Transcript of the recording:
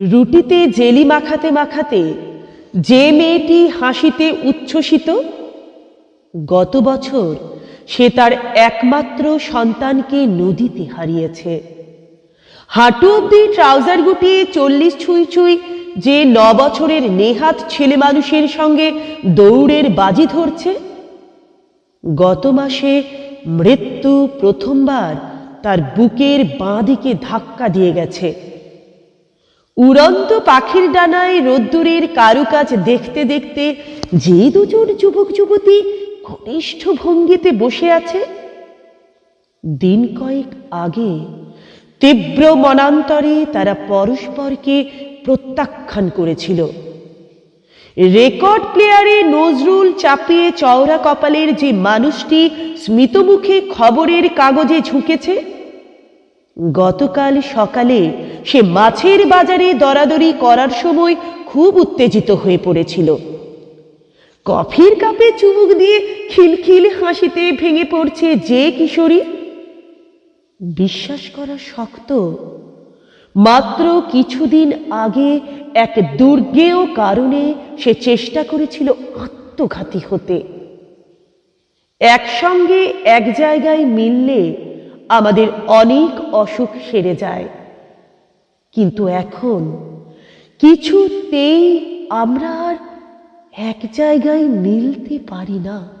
রুটিতে jelly মাখাতে মাখাতে যে মেয়েটি হাসিতে উচ্ছ্বসিত, গত বছর সে তার একমাত্র সন্তানকে নদীতে হারিয়েছে। হাঁটু অব্দি ট্রাউজার গুটিয়ে চল্লিশ ছুঁই ছুঁই যে ন বছরের নেহাত ছেলে মানুষের সঙ্গে দৌড়ের বাজি ধরছে, গত মাসে মৃত্যু প্রথমবার তার বুকের বাঁ দিকে ধাক্কা দিয়ে গেছে। উড়ন্ত পাখির ডানায় রোদ্দুরের কারুকাজ দেখতে দেখতে যে দুজন যুবক যুবতী ঘনিষ্ঠ ভঙ্গিতে বসে আছে, দিন কয়েক আগে তীব্র মনান্তরে তারা পরস্পরকে প্রত্যাখ্যান করেছিল। রেকর্ড প্লেয়ারে নজরুল চাপিয়ে চওড়া কপালের যে মানুষটি স্মিতমুখে খবরের কাগজে ঝুঁকেছে গতকাল সকালে সে মাছের বাজারে দরাদরি করার সময় খুব উত্তেজিত হয়ে পড়েছিল। কফির কাপে চুমুক দিয়ে খিলখিল হাসিতে ভেঙে পড়ছে যে কিশোরী। বিশ্বাস করা শক্ত। মাত্র কিছুদিন আগে এক দুর্গেয় কারণে সে চেষ্টা করেছিল আত্মঘাতী হতে। একসঙ্গে এক জায়গায় মিললে আমাদের অনেক অসুখ সেরে যায়। কিন্তু এখন কিছুতেই আমরা আর এক জায়গায় মিলতে পারি না।